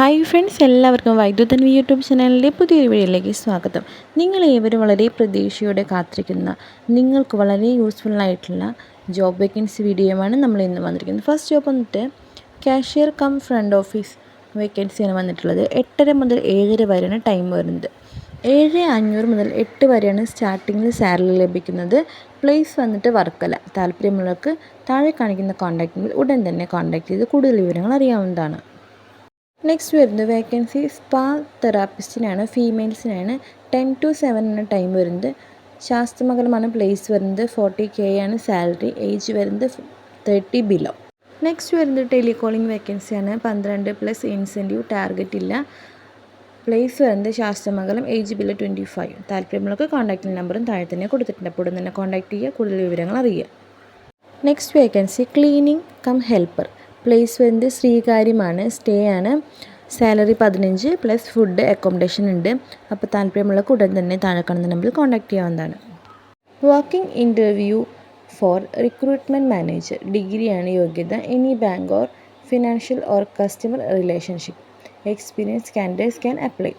Hi friends എല്ലാവർക്കും വൈദ്യുതൻ V YouTube ചാനലിന്റെ പുതിയൊരു വീഡിയോയിലേക്ക് സ്വാഗതം. നിങ്ങൾ ഏവരും വളരെ പ്രതീക്ഷയോടെ കാത്തിരിക്കുന്ന നിങ്ങൾക്ക് വളരെ യൂസ്ഫുൾ ആയിട്ടുള്ള ജോബ് വേക്കൻസി വീഡിയോയുമാണ് നമ്മൾ ഇന്ന് വന്നിരിക്കുന്നത്. ഫസ്റ്റ് ജോബ് വന്നിട്ട് കാഷ്യർ കം ഫ്രണ്ട് ഓഫീസ് വേക്കൻസിയാണ് വന്നിട്ടുള്ളത്. എട്ടര മുതൽ ഏഴര വരെയാണ് ടൈം വരുന്നത്. ഏഴ് അഞ്ഞൂറ് മുതൽ എട്ട് വരെയാണ് സ്റ്റാർട്ടിങ്ങിൽ സാലറി ലഭിക്കുന്നത്. പ്ലേസ് വന്നിട്ട് വർക്കല താല്പര്യമുള്ളവർക്ക് താഴെ കാണിക്കുന്ന നമ്പർ ഉടൻ തന്നെ കോൺടാക്ട് ചെയ്ത് കൂടുതൽ വിവരങ്ങൾ അറിയാവുന്നതാണ്. നെക്സ്റ്റ് വരുന്നത് വേക്കൻസി സ്പാ തെറാപ്പിസ്റ്റിനാണ് ഫീമെയിൽസിനാണ് ടെൻ ടു സെവൻ ആണ് ടൈം വരുന്നത്. ശാസ്ത്രമംഗലമാണ് പ്ലേസ് വരുന്നത്. ഫോർട്ടി കെ ആണ് സാലറി ഏജ് വരുന്നത് തേർട്ടി ബിലോ നെക്സ്റ്റ് വരുന്നത് ടെലികോളിംഗ് വേക്കൻസിയാണ് പന്ത്രണ്ട് പ്ലസ് ഇൻസെന്റീവ് ടാർഗറ്റ് ഇല്ല. പ്ലേസ് വരുന്നത് Sasthamangalam. Age below twenty five താല്പര്യമുള്ളവർക്ക് കോൺടാക്റ്റ് നമ്പറും താഴെ തന്നെ കൊടുത്തിട്ടുണ്ട്. അപ്പോൾ തന്നെ കോൺടാക്ട് ചെയ്യുക. കൂടുതൽ വിവരങ്ങൾ അറിയുക. Next vacancy cleaning cum helper place വരുന്നത് ശ്രീകാര്യമാണ് സ്റ്റേ ആണ് സാലറി പതിനഞ്ച് പ്ലസ് ഫുഡ് അക്കോമഡേഷൻ ഉണ്ട്. അപ്പോൾ താല്പര്യമുള്ള ഉടൻ തന്നെ താഴെ കാണുന്ന നമ്പറിൽ കോൺടാക്ട് ചെയ്യാവുന്നതാണ്. Walking interview for recruitment manager ഡിഗ്രിയാണ് യോഗ്യത. Any bank or financial or customer relationship experience candidates can apply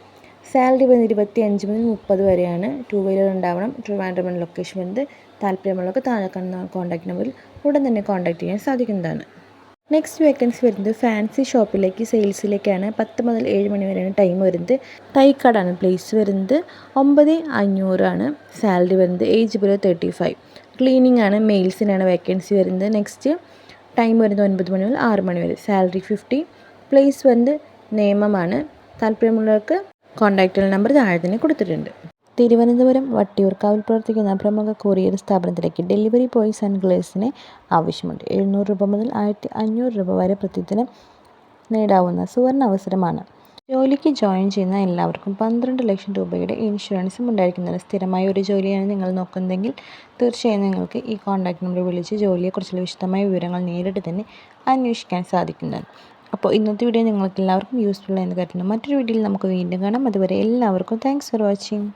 salary വന്ന് ഇരുപത്തി അഞ്ച് മുതൽ മുപ്പത് വരെയാണ്. ടു വീലർ ഉണ്ടാവണം. ട്രിവാൻഡ്രം ലൊക്കേഷൻ വരുന്നത് താല്പര്യമുള്ളവർക്ക് താഴെ കാണുന്ന കോൺടാക്ട് നമ്പറിൽ ഉടൻ തന്നെ കോൺടാക്ട് ചെയ്യാൻ സാധിക്കുന്നതാണ്. നെക്സ്റ്റ് വേക്കൻസി വരുന്നത് ഫാൻസി ഷോപ്പിലേക്ക് സെയിൽസിലേക്കാണ് പത്ത് മുതൽ ഏഴ് മണി വരെയാണ് ടൈം വരുന്നത്. തൈക്കാടാണ് പ്ലേസ് വരുന്നത്. ഒമ്പത് അഞ്ഞൂറാണ് സാലറി വരുന്നത്. Age below thirty five cleaning ആണ് മെയിൽസിനാണ് വേക്കൻസി വരുന്നത്. നെക്സ്റ്റ് ടൈം വരുന്നത് ഒൻപത് മണി മുതൽ ആറ് മണി വരെ. സാലറി ഫിഫ്റ്റി പ്ലേസ് വരുന്നത് നിയമമാണ്. താല്പര്യമുള്ളവർക്ക് കോൺടാക്റ്റ് നമ്പർ താഴെ തന്നെ കൊടുത്തിട്ടുണ്ട്. തിരുവനന്തപുരം വട്ടിയൂർക്കാവിൽ പ്രവർത്തിക്കുന്ന പ്രമുഖ കൊറിയർ സ്ഥാപനത്തിലേക്ക് ഡെലിവറി ബോയ്സ് ആൻഡ് ഗേൾസിനെ ആവശ്യമുണ്ട്. എഴുന്നൂറ് രൂപ മുതൽ ആയിരത്തി അഞ്ഞൂറ് രൂപ വരെ പ്രതിദിനം നേടാവുന്ന സുവർണ അവസരമാണ്. ജോലിക്ക് ജോയിൻ ചെയ്യുന്ന എല്ലാവർക്കും പന്ത്രണ്ട് ലക്ഷം രൂപയുടെ ഇൻഷുറൻസും ഉണ്ടായിരിക്കുന്നതാണ് സ്ഥിരമായ ഒരു ജോലിയാണ് നിങ്ങൾ നോക്കുന്നതെങ്കിൽ തീർച്ചയായും നിങ്ങൾക്ക് ഈ കോൺടാക്ട് നമ്പർ വിളിച്ച് ജോലിയെക്കുറിച്ചുള്ള വിശദമായ വിവരങ്ങൾ നേരിട്ട് തന്നെ അന്വേഷിക്കാൻ സാധിക്കുന്നതാണ്. അപ്പോൾ ഇന്നത്തെ വീഡിയോ നിങ്ങൾക്ക് എല്ലാവർക്കും യൂസ്ഫുൾ എന്ന് കരുതുന്നു. മറ്റൊരു വീഡിയോയിൽ നമുക്ക് വീണ്ടും കാണാം. അതുവരെ എല്ലാവർക്കും താങ്ക്സ് ഫോർ വാച്ചിങ്